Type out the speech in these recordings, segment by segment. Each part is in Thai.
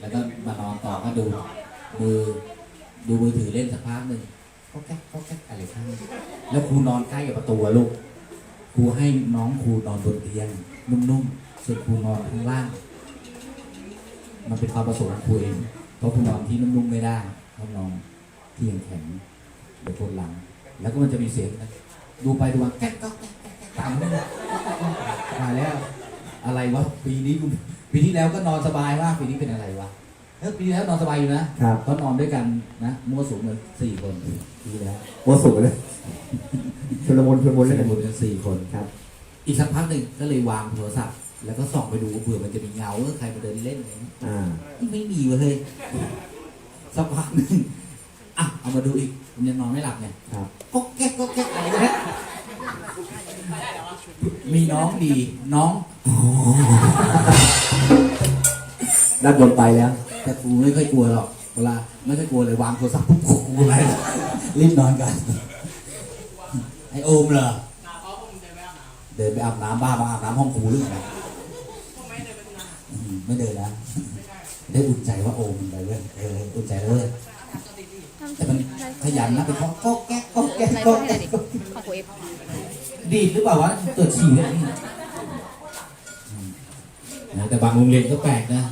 แล้วก็มานอนต่อก็ดูมือดูมือถือเล่นสักพักหนึ่งก็แก๊กก็แก๊กอะไรข้างแล้วครูนอนใกล้กับประตูอะลูกครูให้น้องครูนอนบนเตียง นุ่มๆส่วนครูนอนข้างล่าง มันเป็นความประสงค์ของครูเองเพราะครูนอนที่นุ่มๆไม่ได้เขานอนที่แข็งๆเดี๋ยวปวดหลัง แล้วก็มันจะมีเสียงนะดูไปดูมาแก๊กก็แก๊กแก๊กแก๊กตามไม่ได้ตายแล้ว อะไรวะปีนี้กู ปีที่แล้วก็นอนสบายมากปีนี้เป็นอะไรวะเออปีที่แล้วนอนสบายอยู่นะครับ เขานอนด้วยกันนะมั่วสุมกันสี่คนปีที่แล้วโมสุเลยชลมุนชลมุนเล่เล่นนกักันนหมดกันสี่คน ครับ อีกสักพักหนึ่งก็เลยวางโทรศัพท์ แล้วก็ส่องไปดูเผื่อมันจะมีเงาเออใครมาเดินเล่นอะไรอย่างเงี้ยอ่าไม่มีเว้ยสักพักหนึ่งอะเอามาดูอีกมันยังนอนไม่หลับเนี่ยครับก็แก๊กก็แก๊กอะไรกันเนี่ย มีน้องดีน้องด้านบนไปแล้ว แต่กูไม่ค่อยกลัวหรอกเวลาไม่ค่อยกลัวเลยวางโทรศัพท์ปุ๊บกูอะไรรีบนอนกันไอโอมเหรอเดินไปอาบน้ำบ้ามาอาบน้ำห้องครูหรือไงอืมไม่เดินนะได้อุ่นใจว่าโอมมันไปเว้ยเอออุ่นใจเลยแต่มันขยันนะไปเคาะก็แก๊กก็แก๊กไลฟ์ก็สดให้หน่แก๊อยก ดีดหรือเปล่าวะเกิดฉี่เนี่ยนะแต่บางโรงเรียนก็แปลกนะ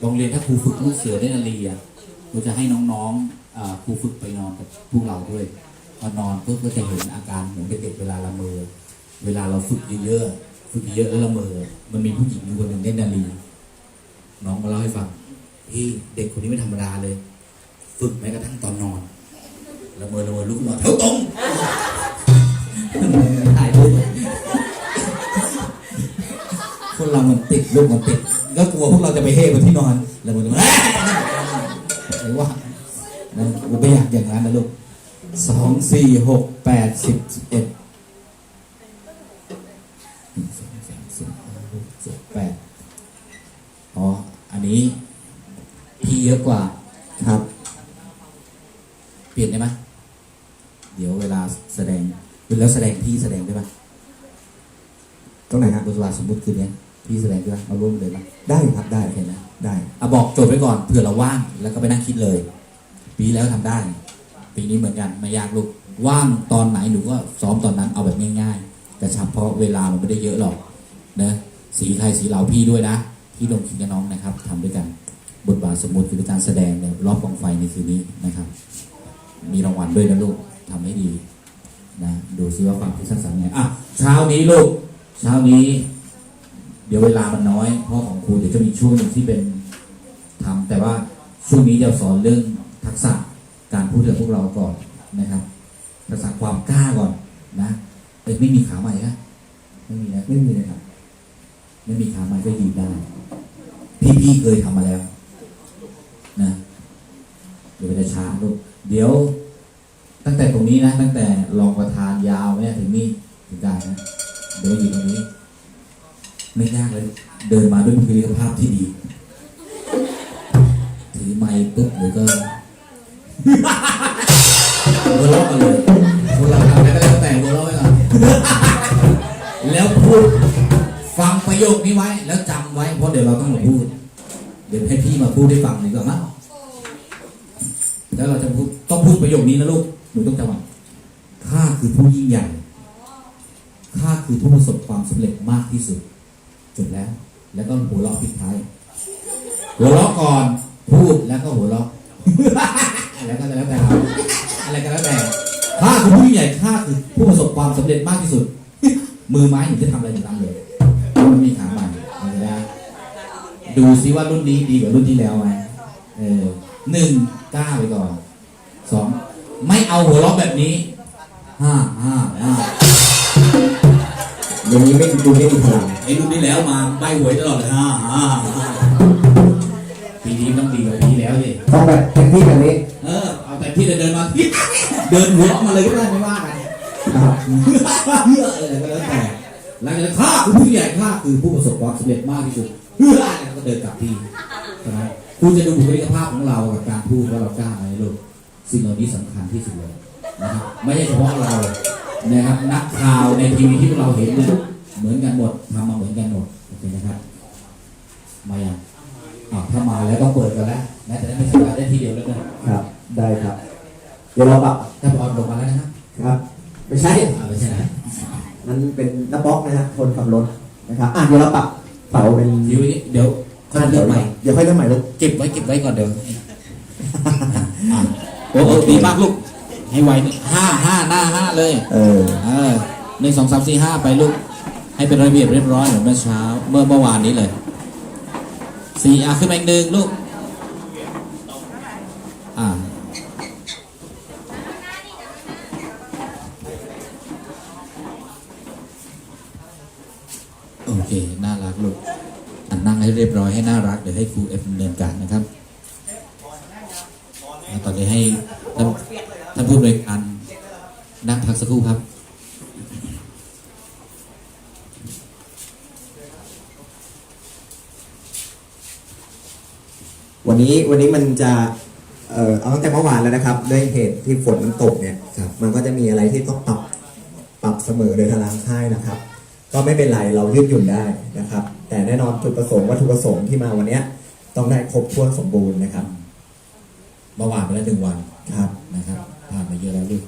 โรงเรียนถ้าครูฝึกลูกเสือได้นารีอะเราจะให้น้องๆครูฝึกไปนอนกับพวกเราด้วยพอนอนปุ๊บก็จะเห็นอาการของเด็กๆเวลาละเมอเวลาเราฝึกเยอะๆฝึกเยอะแล้วละเมอมันมีผู้หญิงอยู่คนหนึ่งเล่นนารีน้องมาเล่าให้ฟังพี่เด็กคนนี้ไม่ธรรมดาเลย ฝึกแม้กระทั่งตอนนอนละเมอละเมอลุกนอนแถวตรงถ่าย เรามันติดลูกมันติด ก็กลัวพวกเราจะไปเฮ่บนที่นอนแล้วมันจะมาหรือว่านะกูไม่อยากอย่างนั้นนะลูกสองสี่หกแปดสิบเอ็ดสองสามสี่ห้าหกเจ็ดแปดอ๋อ อันนี้พี่เยอะกว่าครับ เปลี่ยนได้ไหมเดี๋ยวเวลาแสดงแล้วแสดงพี่แสดงได้ปะตรงไหนครับบุษราสมมติคืนนี้ พี่แสดงด้วยมาร่วมเลยปะได้ครับได้โอเคนะได้อะบอกโจทย์ไว้ก่อนเผื่อเราว่างแล้วก็ไปนั่งคิดเลย ปีแล้วทำได้ ปีนี้เหมือนกันไม่ยากลูกว่างตอนไหนหนูก็ซ้อมตอนนั้นเอาแบบง่ายๆ แต่เฉพาะเวลามันไม่ได้เยอะหรอกนะสีใครสีเราพี่ด้วยนะพี่ลงคิดกับน้องนะครับทำด้วยกันบทบาทสมมติคือการแสดงในรอบกองไฟในคืนนี้นะครับ มีรางวัลด้วยนะลูกทำให้ดีนะดูซิว่าความคิดสร้างสรรค์ไงอะเช้านี้ลูกเช้านี้ เดี๋ยวเวลามันน้อย เพราะของครูเดี๋ยวจะมีช่วงหนึ่งที่เป็นทำแต่ว่าช่วงนี้จะสอนเรื่องทักษะการพูดกับพวกเราก่อนนะครับทักษะความกล้าก่อนนะเอ้ไม่มีขาใหม่ฮะไม่มีนะไม่มีเลยครับไม่มีขาใหม่ก็ยืนได้พี่ๆเคยทำมาแล้ว นะเดี๋ยวมันจะช้าลูกเดี๋ยว ตั้งแต่ตรงนี้นะ ตั้งแต่รองประธานยาวเนี่ยถึงนี่ถึงได้นะเดี๋ยวอยู่ตรงนี้ ไม่ยากเลย เดินมาด้วยบุคลิกภาพที่ดี ถือไม้ปุ๊บหรือก็หัวเราะกันเลยคนเราทำอะไรก็แล้วแต่หัวเราะไว้ก่อนแล้วพูดฟังประโยคนี้ไว้ แล้วจำไว้เพราะเดี๋ยวเราต้องมาพูด เดี๋ยวให้พี่มาพูดให้ฟังดีกว่ามั้งแล้วเราจะพูดต้องพูดประโยคนี้นะลูกหนูต้องจำไว้ข้าคือผู้ยิ่งใหญ่ข้าคือผู้ประสบความสำเร็จมากที่สุด จบแล้ว แล้วก็หัวเราะปิดท้าย หัวเราะก่อน พูดแล้วก็หัวเราะอะไรก็แล้วแต่เราอะไรก็แล้วแต่ข้าคือผู้ใหญ่ข้าคือผู้ประสบความสำเร็จมากที่สุด มือไม้หนูจะทำอะไรหนูทำเลยมันมีขาใหม่นะดูซิว่ารุ่นนี้ดีกว่ารุ่นที่แล้วไหมเออหนึ่งกล้าไปก่อนสองไม่เอาหัวเราะแบบนี้ห้าห้าห้า อย่างนี้ไม่ดูไม่มีพลังไอ้รุ่นที่แล้วมาใบหวยตลอดเลยห้าห้าห้าปีนี้ต้องดีกว่าปีที่แล้วสิต้องแบบเต็มที่แบบนี้ เออเอาแต่ที่เดินมาเดินหัวออกมาเลยก็ได้ไม่ว่ากันครับเพื่ออะไรก็แล้วแต่หลังจากนั้นข้าคือผู้ใหญ่ข้าคือผู้ประสบความสำเร็จมากที่สุดเพื่ออะไรก็เดินกลับที่ใช่ไหมคุณจะดูบุคลิกภาพของเรากับการพูดว่าเรากล้าไหมลูกสิ่งเหล่านี้สำคัญที่สุดเลยนะครับไม่ใช่เฉพาะเรา นะครับนักข่าวในทีวีที่พวกเราเห็นเนี่ยเหมือนกันหมดทำมาเหมือนกันหมดโอเคนะครับ มายังอ่าถ้ามาแล้วต้องเปิดกันแล้วนะจะได้ไม่ทำงานได้ทีเดียวแล้วนะครับ ได้ครับ เดี๋ยวเราปรับถ้าพอลงมาแล้วนะครับครับไม่ใช่อ่าไม่ใช่นะนั้นเป็นน้าป๊อกนะฮะคนขับรถนะครับอะเดี๋ยวเราปรับเสาเป็นทีนี้เดี๋ยวค่อยเลือกใหม่เดี๋ยวค่อยเริ่มใหม่ลูกเก็บไว้เก็บไว้ก่อนเดี๋ยวอะโอ้โหดีมากลูก ให้ไวนี่ห้าห้าหน้าห้าเลย เออ เออหนึ่งสองสามสี่ห้าไปลูก ให้เป็นระเบียบเรียบร้อยเหมือนเมื่อเช้า เมื่อเมื่อวานนี้เลยสี่อะขึ้นมาอีกหนึ่งลูก อ่าโอเค น่ารักลูกอันนั่งให้เรียบร้อยให้น่ารัก เดี๋ยวให้ครูเอฟดำเนินการนะครับอะตอนนี้ให้ ท่านท่านผู้บริการนั่งพักสักครู่ครับวันนี้วันนี้มันจะเอ่อเอาตั้งแต่เมื่อวานแล้วนะครับ ด้วยเหตุที่ฝนมันตกเนี่ยครับมันก็จะมีอะไรที่ต้องปรับปรับเสมอโดยทางร้านค่ายนะครับ ก็ไม่เป็นไรเรายืดหยุ่นได้นะครับ แต่แน่นอนจุดประสงค์วัตถุประสงค์ที่มาวันเนี้ยต้องได้ครบถ้วนสมบูรณ์นะครับเมื่อวานไปแล้วหนึ่งวันครับนะครับ ผ่านมาเยอะแล้วลูก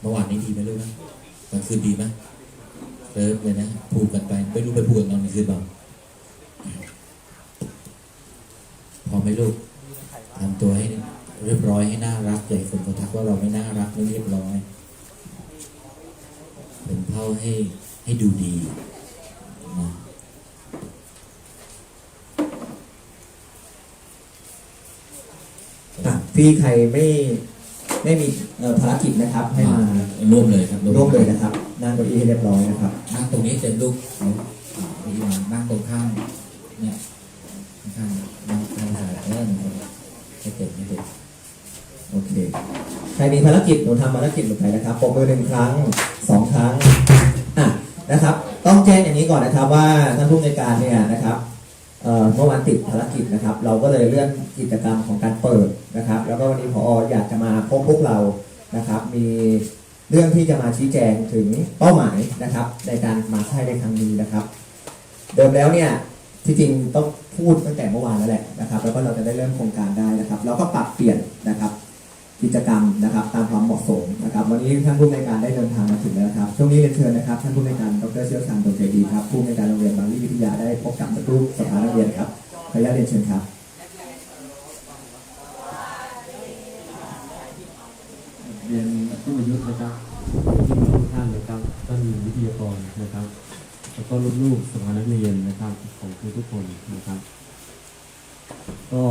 เมื่อวานนี้ดีไหมลูกนะกลางคืนดีไหมเลิฟเลยนะผูกกันไปไม่รู้ไปผูกกันตอนกลางคืนเปล่าพอไหมลูกทำตัวให้เรียบร้อยให้น่ารักใหญ่คนเขาทักว่าเราไม่น่ารักไม่เรียบร้อยเป็นเท่าให้ให้ดูดีนะอะพี่ใครไม่ ไม่มีเอ่อภารกิจนะครับให้มาร่วมเลยครับร่วมเลยนะครับนั่งเก้าอี้ให้เรียบร้อยนะครับนั่งตรงนี้เต็มลูกเอาเอาเอาอีกมานั่งตรงข้างเนี่ยข้างนั่งข้างซ้ายเออหนึ่งคนให้เต็มให้เต็มโอเคใครมีภารกิจหนูทำภารกิจหนูไปนะครับปรบมือหนึ่งครั้งสองครั้งอะนะครับ ต้องแจ้งอย่างนี้ก่อนนะครับว่าท่านผู้ในวยการเนี่ยนะครับ เมื่อวานติดภารกิจนะครับ เราก็เลยเลื่อนกิจกรรมของการเปิดนะครับ แล้วก็วันนี้พออยากจะมาพบพวกเรานะครับ มีเรื่องที่จะมาชี้แจงถึงเป้าหมายนะครับ ในการมาค่ายในครั้งนี้นะครับ เดิมแล้วเนี่ยที่จริงต้องพูดตั้งแต่เมื่อวานแล้วแหละนะครับ แล้วก็เราจะได้เริ่มโครงการได้นะครับ เราก็ปรับเปลี่ยนนะครับ กิจกรรมนะครับ ตามความเหมาะสม ครับวันนี้ท่านผู้ในการได้เดินทางมาถึงแล้วครับ ช่วงนี้เรียนเชิญนะครับท่านผู้ในการดรเชี่ยวชาญดวงใจดีครับผู้ในการโรงเรียนบางรีวิทยาได้พบกับนักรูปสภานักเรียนครับขออนุญาตเรียนเชิญครับเรียนผู้ประยุนะครับที่มีทุกท่านนะครับท่านวิทยากรนะครับแล้วก็ลูกๆสภานักเรียนนะครับของครูทุกคนนะครับ ก็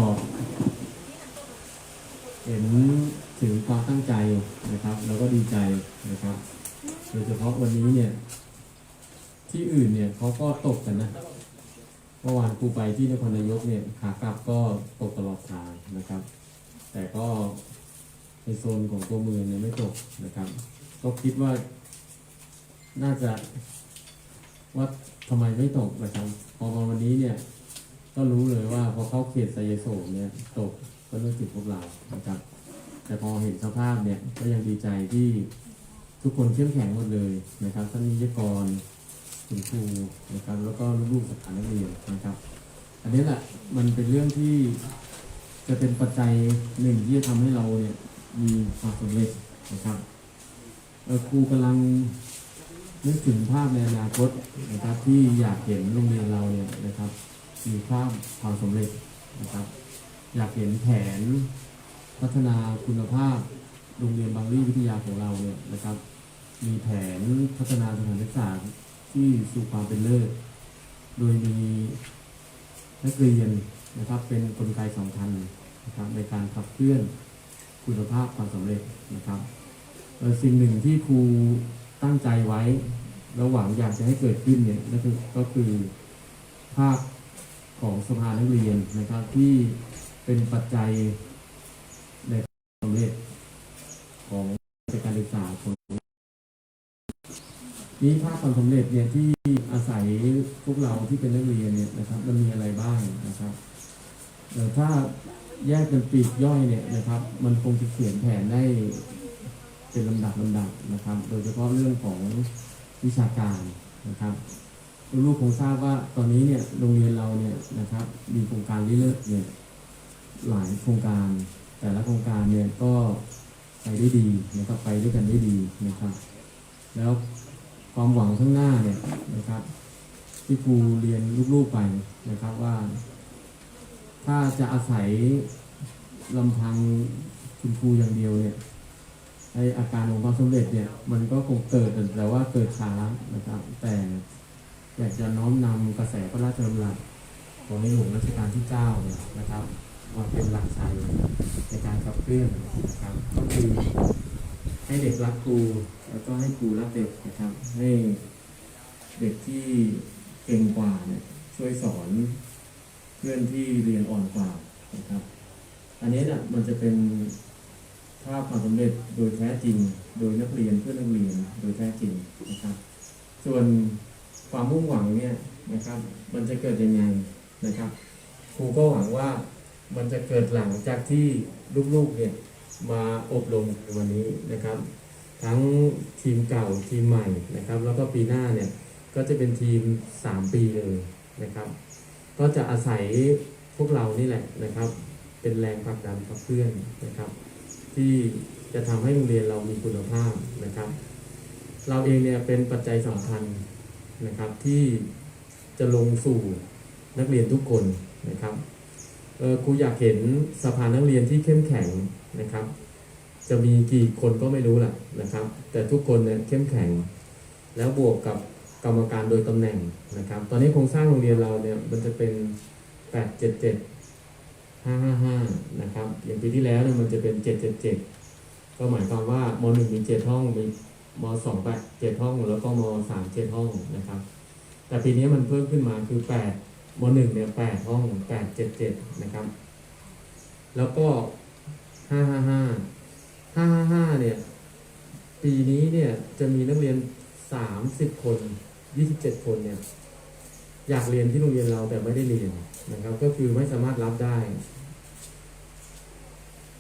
เห็นถึงความตั้งใจนะครับแล้วก็ดีใจนะครับโดยเฉพาะวันนี้เนี่ย ที่อื่นเนี่ยเขาก็ตกกันนะเมื่อวานครูไปที่นครนายกเนี่ยขากลับก็ตกตลอดทางนะครับ แต่ก็ในโซนของตัวเมืองเนี่ยไม่ตกนะครับ ก็คิดว่าน่าจะว่าทำไมไม่ตกนะครับพอมาวันนี้เนี่ย ก็รู้เลยว่าพอเข้าเขตไซยโสมเนี่ยตก ก็นึกถึงพวกเรานะครับ แต่พอเห็นสภาพเนี่ยก็ยังดีใจที่ทุกคนเข้มแข็งหมดเลยนะครับท่านนิยกรคุณครูนะครับแล้วก็ลูกๆสถานนักเรียนนะครับ อันนี้แหละมันเป็นเรื่องที่จะเป็นปัจจัยหนึ่งที่จะทำให้เราเนี่ยมีความสำเร็จนะครับครูกำลังนึกถึงภาพในอนาคตนะครับที่อยากเห็นโรงเรียนเราเนี่ยนะครับ มีภาพความสำเร็จนะครับ อยากเห็นแผนพัฒนาคุณภาพโรงเรียนบางรีวิทยาของเราเนี่ยนะครับ มีแผนพัฒนาสถานศึกษาที่สู่ความเป็นเลิศ โดยมีนักเรียนนะครับเป็นกลไกสำคัญนะครับในการขับเคลื่อนคุณภาพความสำเร็จนะครับสิ่งหนึ่งที่ครูตั้งใจไว้แล้วหวังอยากจะให้เกิดขึ้นเนี่ยก็คือก็คือภาพของสภานักเรียนนะครับที่ เป็นปัจจัยในความสำเร็จของการศึกษาของนี้ภาพความสำเร็จเนี่ยที่อาศัยพวกเราที่เป็นนักเรียนเนี่ยนะครับ มันมีอะไรบ้างนะครับเอ่ถ้าแยกเป็นปีกย่อยเนี่ยนะครับ มันคงจะเขียนแผนได้เป็นลำดับลำดับนะครับ โดยเฉพาะเรื่องของวิชาการนะครับลูกคงทราบว่าตอนนี้เนี่ยโรงเรียนเราเนี่ยนะครับ มีโครงการเลิศเนี่ย หลายโครงการ แต่ละโครงการเนี่ยก็ไปได้ดีนะครับไปด้วยกันได้ดีนะครับ แล้วความหวังข้างหน้าเนี่ยนะครับ ที่ครูเรียนลูกๆไปนะครับว่า ถ้าจะอาศัยลำพังคุณครูอย่างเดียวเนี่ยไออาการของความสำเร็จเนี่ยมันก็คงเกิดแต่ว่าเกิดช้านะครับ แต่อยากจะน้อมนำกระแสพระราชดำรัสของในหลวงรัชกาลที่เก้าเนี่ยนะครับ มาเป็นหลักใจในการขับเคลื่อนนะครับก็คือให้เด็กรักครูแล้วก็ให้ครูรักเด็กนะครับ ให้เด็กที่เก่งกว่าเนี่ยช่วยสอนเพื่อนที่เรียนอ่อนกว่านะครับ อันนี้เนี่ยมันจะเป็นภาพความสำเร็จโดยแท้จริง โดยนักเรียนเพื่อนนักเรียนโดยแท้จริงนะครับ ส่วนความมุ่งหวังเนี่ยนะครับ มันจะเกิดยังไงนะครับครูก็หวังว่า มันจะเกิดหลังจากที่ลูกๆเนี่ยมาอบรมในวันนี้นะครับ ทั้งทีมเก่าทีมใหม่นะครับ แล้วก็ปีหน้าเนี่ยก็จะเป็นทีม 3 ปีเลยนะครับ ก็จะอาศัยพวกเรานี่แหละนะครับ เป็นแรงผลักดันขับเคลื่อนนะครับ ที่จะทำให้โรงเรียนเรามีคุณภาพนะครับ เราเองเนี่ยเป็นปัจจัยสำคัญนะครับที่จะลงสู่นักเรียนทุกคนนะครับ เออครูอยากเห็นสภานักเรียนที่เข้มแข็งนะครับ จะมีกี่คนก็ไม่รู้แหละนะครับ แต่ทุกคนเนี่ยเข้มแข็ง แล้วบวกกับกรรมการโดยตำแหน่งนะครับ ตอนนี้โครงสร้างโรงเรียนเราเนี่ยมันจะเป็น 8 7 7 5 5 5นะครับอย่างปีที่แล้วเนี่ยมันจะเป็น 7 7 7 ก็หมายความว่าม1มี 7 ห้องมีม2 8 7 ห้องแล้วก็ม3 7 ห้องนะครับ แต่ปีนี้มันเพิ่มขึ้นมาคือ 8 ม1เนี่ย8ห้อง8 7 7นะครับ แล้วก็5 5 5 5 5 5เนี่ย ปีนี้เนี่ยจะมีนักเรียน30คน27คนเนี่ย อยากเรียนที่โรงเรียนเราแต่ไม่ได้เรียนนะครับ ก็คือไม่สามารถรับได้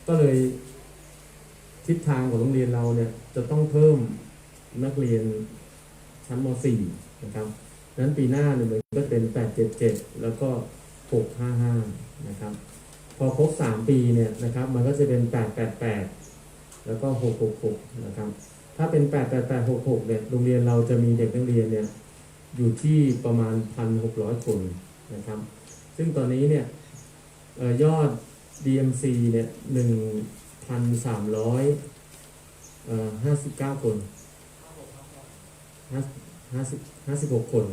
ก็เลยทิศทางของโรงเรียนเราเนี่ยจะต้องเพิ่มนักเรียนชั้นม .4 นะครับ นั้นปีหน้าเนี่ยมันก็เป็น 877 แล้วก็ 655 นะครับ พอครบ 3 ปีเนี่ยนะครับ มันก็จะเป็น 888 แล้วก็ 666 นะครับ ถ้าเป็น 88866 เนี่ย โรงเรียนเราจะมีเด็กนักเรียนเนี่ย อยู่ที่ประมาณ 1,600 คนนะครับ ซึ่งตอนนี้เนี่ยออยอด DMC เนี่ย 1,300 56คน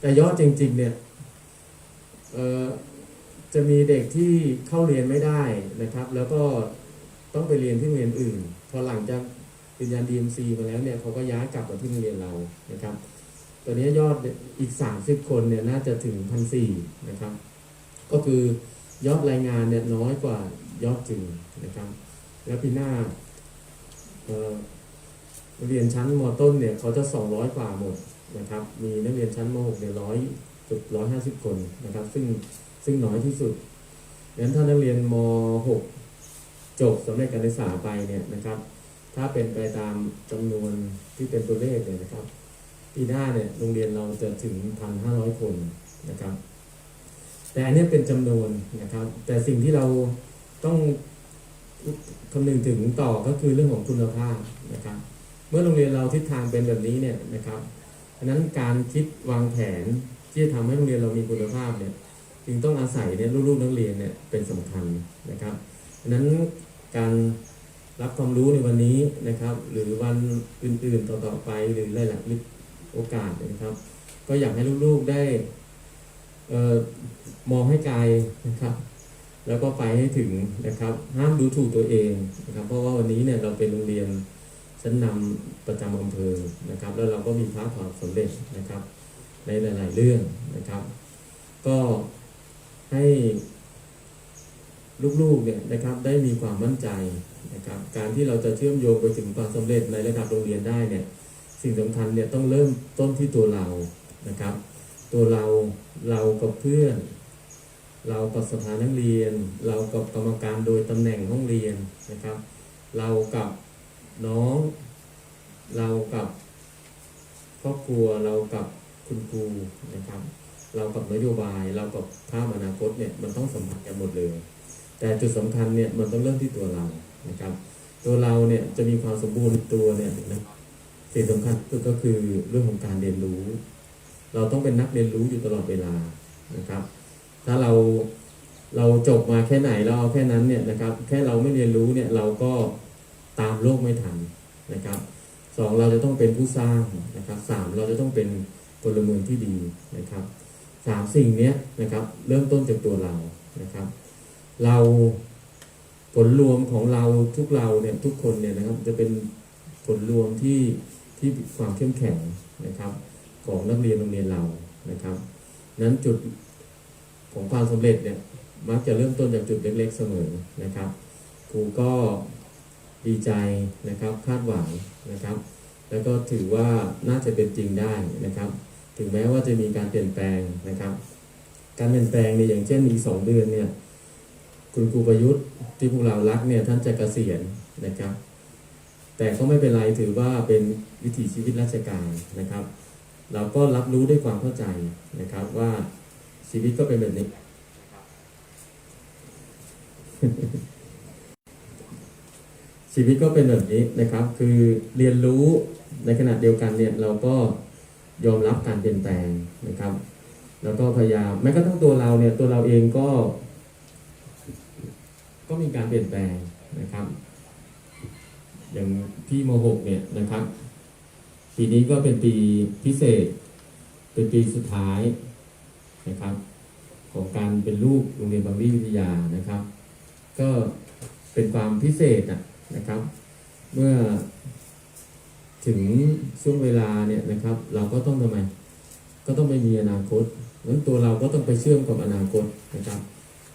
แต่ยอดจริง ๆ เนี่ยเอ่อจะมีเด็กที่เข้าเรียนไม่ได้นะครับ แล้วก็ต้องไปเรียนที่โรงเรียนอื่น พอหลังจากปริญญา DMC มาแล้วเนี่ยเขาก็ย้ายกลับมาที่โรงเรียนเรานะครับตอนนี้ยอดอีก 30 คนเนี่ยน่าจะถึงพันสี่นะครับ ก็คือยอดรายงานเนี่ยน้อยกว่ายอดจริงนะครับ แล้วปีหน้าเอ่อ นักเรียนชั้นมต้นเนี่ยเขาจะ 200 กว่าหมดนะครับ มีนักเรียนชั้นม .6 เนี่ยร้อยจุดร้อยห้าสิบคนนะครับ ซึ่งซึ่งน้อยที่สุดดังนั้นถ้านักเรียนม .6 จบสำเร็จการศึกษาไปเนี่ยนะครับ ถ้าเป็นไปตามจำนวนที่เป็นตัวเลขเนี่ยนะครับปีหน้าเนี่ยโรงเรียนเราจะถึงพันห้าร้อยคนนะครับ แต่อันนี้เป็นจำนวนนะครับ แต่สิ่งที่เราต้องคำนึงถึงต่อก็คือเรื่องของคุณภาพนะครับ เมื่อโรงเรียนเราทิศทางเป็นแบบนี้เนี่ยนะครับดังนั้นการคิดวางแผนที่จะทำให้โรงเรียนเรามีคุณภาพเนี่ยจึงต้องอาศัยเนี่ยลูกๆนักเรียนเนี่ยเป็นสำคัญนะครับดังนั้นการรับความรู้ในวันนี้นะครับ หรือวันอื่นๆต่อๆไปหรือหลายๆโอกาสนะครับ ก็อยากให้ลูกๆได้เออมองให้ไกลนะครับ แล้วก็ไปให้ถึงนะครับ ห้ามดูถูกตัวเองนะครับ เพราะว่าวันนี้เนี่ยเราเป็นโรงเรียน ชั้นนำประจำอำเภอนะครับ แล้วเราก็มีพระความสำเร็จนะครับ ในหลาย ๆ เรื่องนะครับ ก็ให้ลูกๆเนี่ยนะครับได้มีความมั่นใจนะครับ การที่เราจะเชื่อมโยงไปถึงความสำเร็จในระดับโรงเรียนได้เนี่ยสิ่งสำคัญเนี่ยต้องเริ่มต้นที่ตัวเรานะครับ ตัวเราเรากับเพื่อน เรากับสถานนักเรียน เรากับกรรมการโดยตำแหน่งห้องเรียนนะครับ เรากับ น้อง เรากับครอบครัวเรากับคุณครูนะครับ เรากับนโยบาย เรากับภาพอนาคตเนี่ยมันต้องสัมพันธ์กันหมดเลย แต่จุดสำคัญเนี่ยมันต้องเริ่มที่ตัวเรานะครับ ตัวเราเนี่ยจะมีความสมบูรณ์ตัวเนี่ยนะสิ่งสำคัญก็คือเรื่องของการเรียนรู้ เราต้องเป็นนักเรียนรู้อยู่ตลอดเวลานะครับ ถ้าเราเราจบมาแค่ไหนเราเอาแค่นั้นเนี่ยนะครับ แค่เราไม่เรียนรู้เนี่ยเราก็ ตามโลกไม่ทันนะครับสองเราจะต้องเป็นผู้สร้างนะครับสามเราจะต้องเป็นพลเมืองที่ดีนะครับสามสิ่งนี้นะครับเริ่มต้นจากตัวเรานะครับ เราผลรวมของเราทุกเราเนี่ยทุกคนเนี่ยนะครับจะเป็นผลรวมที่ที่ความเข้มแข็งนะครับของนักเรียนโรงเรียนเรานะครับ นั้นจุดของความสำเร็จเนี่ยมักจะเริ่มต้นจากจุดเล็กๆเสมอนะครับครูก็ ดีใจนะครับคาดหวังนะครับ แล้วก็ถือว่าน่าจะเป็นจริงได้นะครับ ถึงแม้ว่าจะมีการเปลี่ยนแปลงนะครับ การเปลี่ยนแปลงเนี่ยอย่างเช่นอีกสองเดือนเนี่ยคุณครูประยุทธ์ที่พวกเรารักเนี่ยท่านจะเกษียณนะครับ แต่ก็ไม่เป็นไรถือว่าเป็นวิถีชีวิตราชการนะครับ เราก็รับรู้ด้วยความเข้าใจนะครับว่าชีวิตก็เป็นแบบนี้ ชีวิตก็เป็นแบบนี้นะครับ คือเรียนรู้ในขณะเดียวกันเนี่ยเราก็ยอมรับการเปลี่ยนแปลงนะครับ แล้วก็พยายามแม้กระทั่งตัวเราเนี่ยตัวเราเองก็ ก็มีการเปลี่ยนแปลงนะครับ อย่างพี่โมหกเนี่ยนะครับ ปีนี้ก็เป็นปีพิเศษ เป็นปีสุดท้ายนะครับ ของการเป็นลูกโรงเรียนบางรีวิทยานะครับ ก็เป็นความพิเศษนะ นะครับ เมื่อถึงช่วงเวลาเนี่ยนะครับ เราก็ต้องทำไม ก็ต้องไปมีอนาคตนั้นตัวเราก็ต้องไปเชื่อมกับอนาคตนะครับ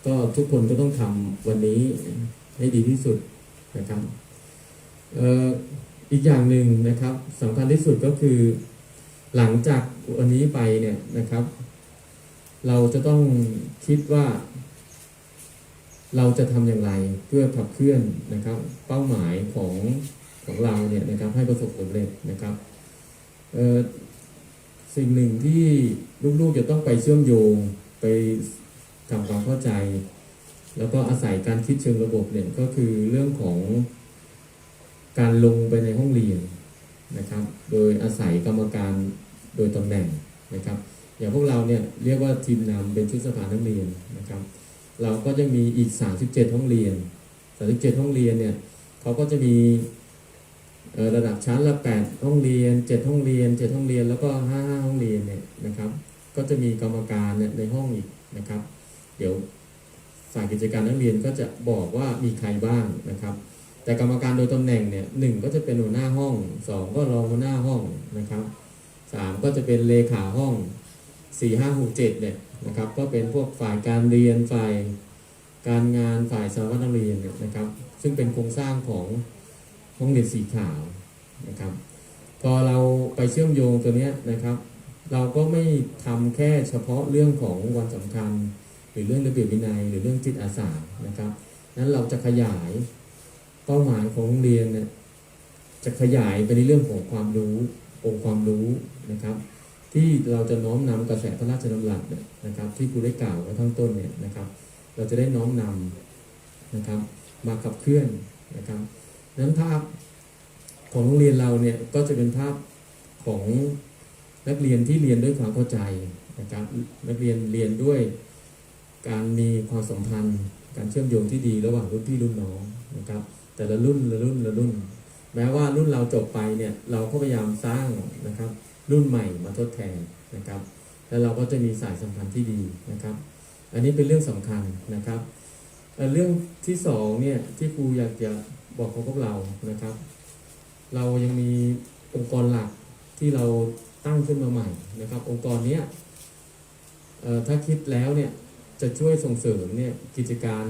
ก็ทุกคนก็ต้องทำวันนี้ให้ดีที่สุดนะครับเอ่ออีกอย่างหนึ่งนะครับสำคัญที่สุดก็คือ หลังจากวันนี้ไปเนี่ยนะครับ เราจะต้องคิดว่า เราจะทำอย่างไรเพื่อขับเคลื่อนนะครับ เป้าหมายของของเราเนี่ยนะครับให้ประสบผลสำเร็จนะครับสิ่งหนึ่งที่ลูกๆจะต้องไปเชื่อมโยงไปทำความเข้าใจ แล้วก็อาศัยการคิดเชิงระบบเนี่ยก็คือเรื่องของการลงไปในห้องเรียนนะครับ โดยอาศัยกรรมการโดยตำแหน่งนะครับ อย่างพวกเราเนี่ยเรียกว่าทีมนำเป็นชุดสภานักเรียนนะครับ เราก็จะมีอีก 37 ห้องเรียน 37 ห้องเรียนเนี่ยเขาก็จะมีระดับชั้นละ 8 ห้องเรียน 7 ห้องเรียน 7 ห้องเรียนแล้วก็ 5 ห้องเรียนเนี่ยนะครับ ก็จะมีกรรมการเนี่ยในห้องอีกนะครับ เดี๋ยวฝ่ายกิจการนักเรียนก็จะบอกว่ามีใครบ้างนะครับ แต่กรรมการโดยตำแหน่งเนี่ยหนึ่งก็จะเป็นหัวหน้าห้องสองก็รองหัวหน้าห้องนะครับสามก็จะเป็นเลขาห้องสี่ห้าหกเจ็ดเนี่ย นะครับ ก็เป็นพวกฝ่ายการเรียนฝ่ายการงานฝ่ายสารวัตรนักเรียนนะครับ ซึ่งเป็นโครงสร้างของห้องเรียนสีขาวนะครับ พอเราไปเชื่อมโยงตัวเนี้ยนะครับ เราก็ไม่ทำแค่เฉพาะเรื่องของวันสำคัญ หรือเรื่องระเบียบวินัย หรือเรื่องจิตอาสานะครับนั้นเราจะขยายเป้าหมายของโรงเรียนเนี่ยจะขยายไปในเรื่องของความรู้องค์ความรู้นะครับ ที่เราจะน้อมนำกระแสพระราชดำรัสเนี่ยนะครับ ที่ครูได้กล่าวไว้ข้างต้นเนี่ยนะครับ เราจะได้น้อมนำนะครับมาขับเคลื่อนนะครับนั้นภาพของโรงเรียนเราเนี่ยก็จะเป็นภาพของนักเรียนที่เรียนด้วยความเข้าใจนะครับนักเรียนเรียนด้วยการมีความสัมพันธ์ การเชื่อมโยงที่ดีระหว่างรุ่นพี่รุ่นน้องนะครับ แต่ละรุ่นละรุ่นละรุ่น แม้ว่ารุ่นเราจบไปเนี่ยเราก็พยายามสร้างนะครับ รุ่นใหม่มาทดแทนนะครับ แล้วเราก็จะมีสายสัมพันธ์ที่ดีนะครับ อันนี้เป็นเรื่องสำคัญนะครับเอ่อเรื่องที่สองเนี่ยที่ครูอยากจะบอกกับพวกเรานะครับ เรายังมีองค์กรหลักที่เราตั้งขึ้นมาใหม่นะครับ องค์กรเนี้ยถ้าคิดแล้วเนี่ยจะช่วยส่งเสริมเนี่ยกิจการ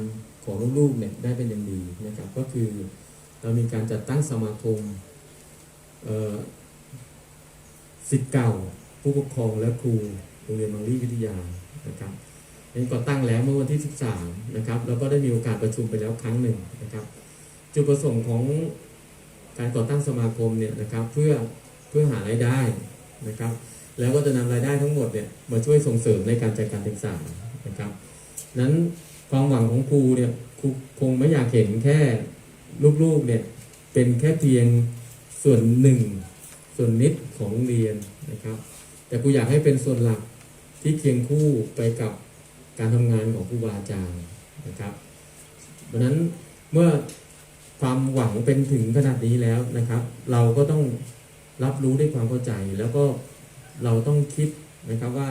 ของลูกๆเนี่ยได้เป็นอย่างดีนะครับ ก็คือเรามีการจัดตั้งสมาคม สิทธิ์เก่า ผู้ปกครองและครูโรงเรียนบางรีวิทยานะครับนี่ก่อตั้งแล้วเมื่อวันที่ 13 นะครับแล้วก็ได้มีโอกาสประชุมไปแล้วครั้งหนึ่งนะครับ จุดประสงค์ของการก่อตั้งสมาคมเนี่ยนะครับเพื่อเพื่อหารายได้นะครับ แล้วก็จะนำรายได้ทั้งหมดเนี่ยมาช่วยส่งเสริมในการจัดการศึกษานะครับ นั้นความหวังของครูเนี่ยครูคงไม่อยากเห็นแค่ลูกๆเนี่ยเป็นแค่เพียงส่วนหนึ่ง ส่วนนิดของเรียนนะครับ แต่ครูอยากให้เป็นส่วนหลักที่เคียงคู่ไปกับการทำงานของครูบาอาจารย์นะครับเพราะฉะนั้นเมื่อความหวังเป็นถึงขนาดนี้แล้วนะครับ เราก็ต้องรับรู้ด้วยความเข้าใจ แล้วก็เราต้องคิดนะครับว่า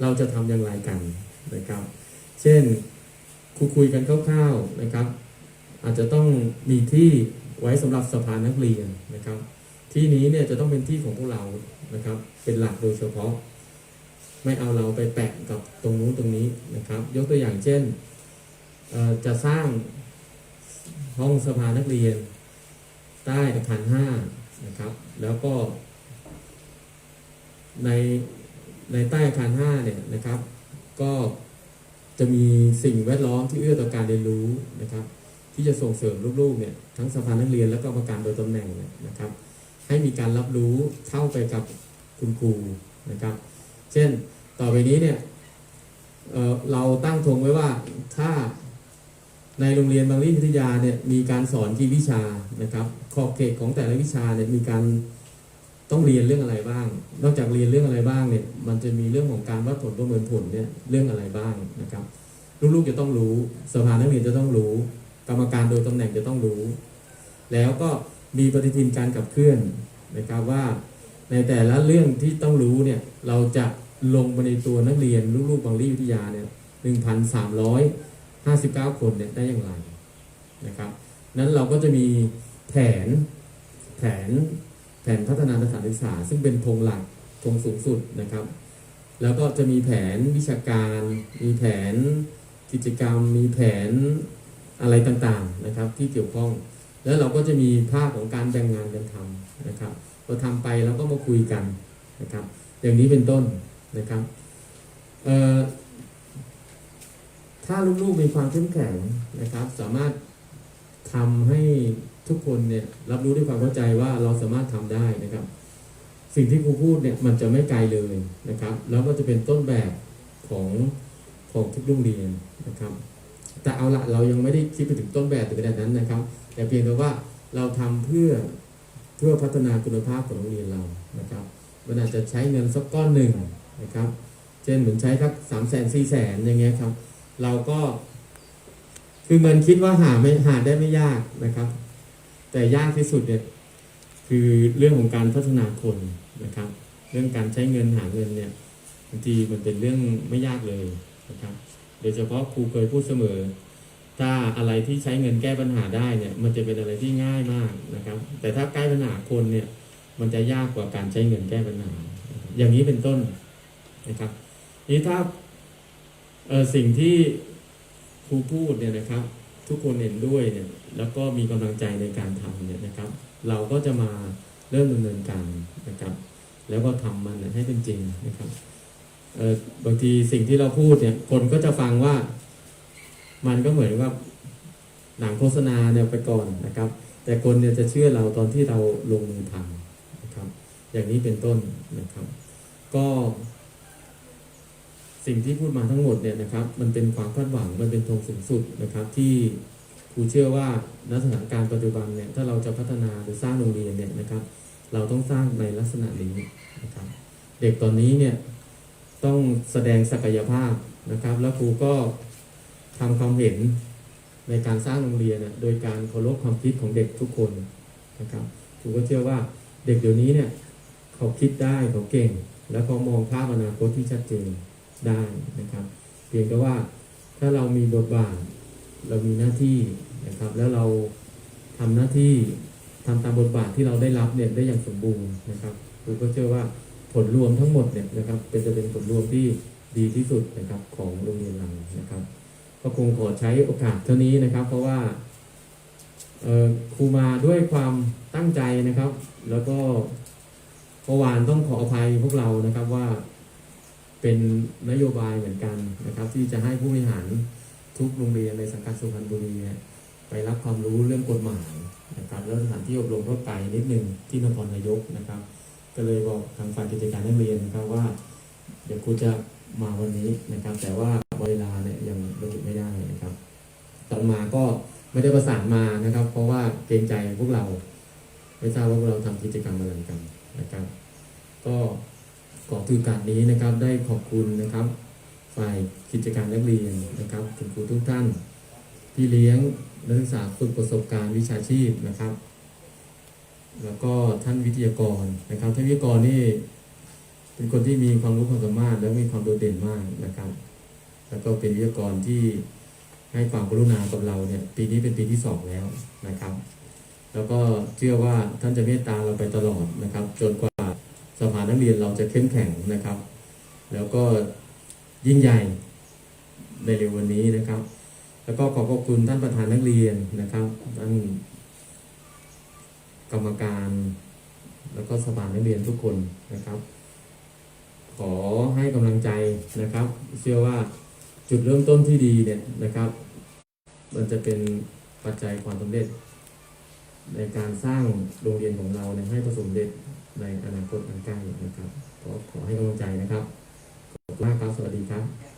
เราจะทำอย่างไรกันนะครับ เช่นคุยคุยกันคร่าวๆนะครับ อาจจะต้องมีที่ไว้สำหรับสภานักเรียนนะครับ ที่นี้เนี่ยจะต้องเป็นที่ของพวกเรานะครับ เป็นหลักโดยเฉพาะ ไม่เอาเราไปแปะกับตรงนู้นตรงนี้นะครับ ยกตัวอย่างเช่นจะสร้างห้องสภานักเรียน ใต้อาคารห้านะครับ แล้วก็ ในในใต้อาคารห้าเนี่ยนะครับ ก็จะมีสิ่งแวดล้อมที่เอื้อต่อการเรียนรู้นะครับ ที่จะส่งเสริมลูกๆเนี่ยทั้งสภานักเรียนและก็กรรมการโดยตำแหน่งนะครับ ให้มีการรับรู้เข้าไปกับคุณครูนะครับ เช่นต่อไปนี้เนี่ยเเราตั้งธงไว้ว่าถ้าในโรงเรียนบางรีวิทยาเนี่ยมีการสอนกี่วิชานะครับ ขอบเขตของแต่ละวิชาเนี่ยมีการต้องเรียนเรื่องอะไรบ้าง นอกจากเรียนเรื่องอะไรบ้างเนี่ย มันจะมีเรื่องของการวัดผลประเมินผลเนี่ยเรื่องอะไรบ้างนะครับ ลูกๆจะต้องรู้ สภานักเรียนจะต้องรู้ กรรมการโดยตำแหน่งจะต้องรู้ แล้วก็ มีปฏิทินการขับเคลื่อนนะครับว่าในแต่ละเรื่องที่ต้องรู้เนี่ยเราจะลงไปในตัวนักเรียนลูกๆบางรีวิทยาเนี่ยหนึ่งพันสามร้อยห้าสิบเก้าคนเนี่ยได้อย่างไรนะครับนั้นเราก็จะมีแผนแผนแผนพัฒนาสถานศึกษา ซึ่งเป็นธงหลักธงสูงสุดนะครับ แล้วก็จะมีแผนวิชาการ มีแผนกิจกรรม มีแผนอะไรต่างๆนะครับที่เกี่ยวข้อง แล้วเราก็จะมีภาพของการแบ่งงานกันทำนะครับพอทำไปเราก็มาคุยกันนะครับ อย่างนี้เป็นต้นนะครับเอ่อถ้าลูกๆมีความเข้มแข็งนะครับ สามารถทำให้ทุกคนเนี่ยรับรู้ด้วยความเข้าใจว่าเราสามารถทำได้นะครับ สิ่งที่ครูพูดเนี่ยมันจะไม่ไกลเลยนะครับ แล้วก็จะเป็นต้นแบบของของทุกโรงเรียนนะครับ แต่เอาละเรายังไม่ได้คิดไปถึงต้นแบบถึงขนาดนั้นนะครับ แต่เพียงแต่ว่าเราทำเพื่อเพื่อพัฒนาคุณภาพของโรงเรียนเรานะครับมันอาจจะใช้เงินสักก้อนหนึ่งนะครับ เช่นเหมือนใช้สักสามแสนสี่แสนอย่างเงี้ยครับ เราก็ คือเงินคิดว่าหาไม่หาได้ไม่ยากนะครับ แต่ยากที่สุดเนี่ยคือเรื่องของการพัฒนาคนนะครับ เรื่องการใช้เงินหาเงินเนี่ยบางทีมันเป็นเรื่องไม่ยากเลยนะครับ โดยเฉพาะครูเคยพูดเสมอ ถ้าอะไรที่ใช้เงินแก้ปัญหาได้เนี่ย มันจะเป็นอะไรที่ง่ายมากนะครับ แต่ถ้าแก้ปัญหาคนเนี่ย มันจะยากกว่าการใช้เงินแก้ปัญหา อย่างนี้เป็นต้นนะครับนี่ถ้าสิ่งที่ครูพูดเนี่ยนะครับ ทุกคนเห็นด้วยเนี่ย แล้วก็มีกำลังใจในการทำเนี่ยนะครับ เราก็จะมาเริ่มดำเนินการนะครับ แล้วก็ทำมันให้เป็นจริงนะครับ บางทีสิ่งที่เราพูดเนี่ย คนก็จะฟังว่า มันก็เหมือนว่าหนังโฆษณาเนี่ยไปก่อนนะครับ แต่คนเนี่ยจะเชื่อเราตอนที่เราลงมือทำนะครับ อย่างนี้เป็นต้นนะครับ ก็ สิ่งที่พูดมาทั้งหมดเนี่ยนะครับ มันเป็นความคาดหวังมันเป็นธงสูงสุดนะครับ ที่ครูเชื่อว่าณสถานการณ์ปัจจุบันเนี่ยถ้าเราจะพัฒนาหรือสร้างโรงเรียนเนี่ยนะครับ เราต้องสร้างในลักษณะนี้นะครับ เด็กตอนนี้เนี่ย ต้องแสดงศักยภาพนะครับ แล้วครูก็ทำความเห็นในการสร้างโรงเรียนโดยการเคารพความคิดของเด็กทุกคนนะครับครูก็เชื่อว่าเด็กเดี๋ยวนี้เนี่ยเขาคิดได้เขาเก่ง แล้วเขามองภาพอนาคตที่ชัดเจนได้นะครับ เพียงแต่ว่าถ้าเรามีบทบาทเรามีหน้าที่นะครับ แล้วเราทำหน้าที่ทำตามบทบาทที่เราได้รับเนี่ยได้อย่างสมบูรณ์นะครับครูก็เชื่อว่า ผลรวมทั้งหมดเนี่ยนะครับเป็นจะเป็นผลรวมที่ดีที่สุดนะครับของโรงเรียนเรานะครับ ก็คงขอใช้โอกาสเท่านี้นะครับ เพราะว่าครูมาด้วยความตั้งใจนะครับ แล้วก็เมื่อวานต้องขออภัยพวกเรานะครับว่าเป็นนโยบายเหมือนกันนะครับ ที่จะให้ผู้บริหารทุกโรงเรียนในสังกัดสุพรรณบุรีไปรับความรู้เรื่องกฎหมายนะครับแล้วสถานที่อบรมก็ไกลนิดนึงที่นครนายกนะครับ ก็เลยบอกทางฝ่ายกิจการนักเรียนนะครับว่า เดี๋ยวครูจะมาวันนี้นะครับ แต่ว่าเวลาเนี่ยยังระบุไม่ได้นะครับตอนมาก็ไม่ได้ประสานมานะครับ เพราะว่าเกรงใจพวกเราไม่ทราบว่าพวกเราทำกิจกรรมอะไรกันนะครับ ก็ขอถือการนี้นะครับได้ขอบคุณนะครับ ฝ่ายกิจการนักเรียนนะครับคุณครูทุกท่าน ที่เลี้ยงนักศึกษาฝึกประสบการณ์วิชาชีพนะครับ แล้วก็ท่านวิทยากรนะครับท่านวิทยากรนี่เป็นคนที่มีความรู้ความสามารถและมีความโดดเด่นมากนะครับ แล้วก็เป็นวิทยากรที่ให้ความกรุณากับเราเนี่ยปีนี้เป็นปีที่สองแล้วนะครับ แล้วก็เชื่อว่าท่านจะเมตตาเราไปตลอดนะครับ จนกว่าสภานักเรียนเราจะเข้มแข็งนะครับ แล้วก็ยิ่งใหญ่ในเร็ววันนี้นะครับ แล้วก็ขอขอบคุณท่านประธานนักเรียนนะครับท่าน กรรมการ แล้วก็สภานักเรียนทุกคนนะครับ ขอให้กำลังใจนะครับ เชื่อว่าจุดเริ่มต้นที่ดีเนี่ยนะครับ มันจะเป็นปัจจัยความสำเร็จ ในการสร้างโรงเรียนของเราเนี่ยให้ประสบเร็จในอนาคตอันใกล้นะครับขอขอให้กำลังใจนะครับขอบคุณมากครับสวัสดีครับ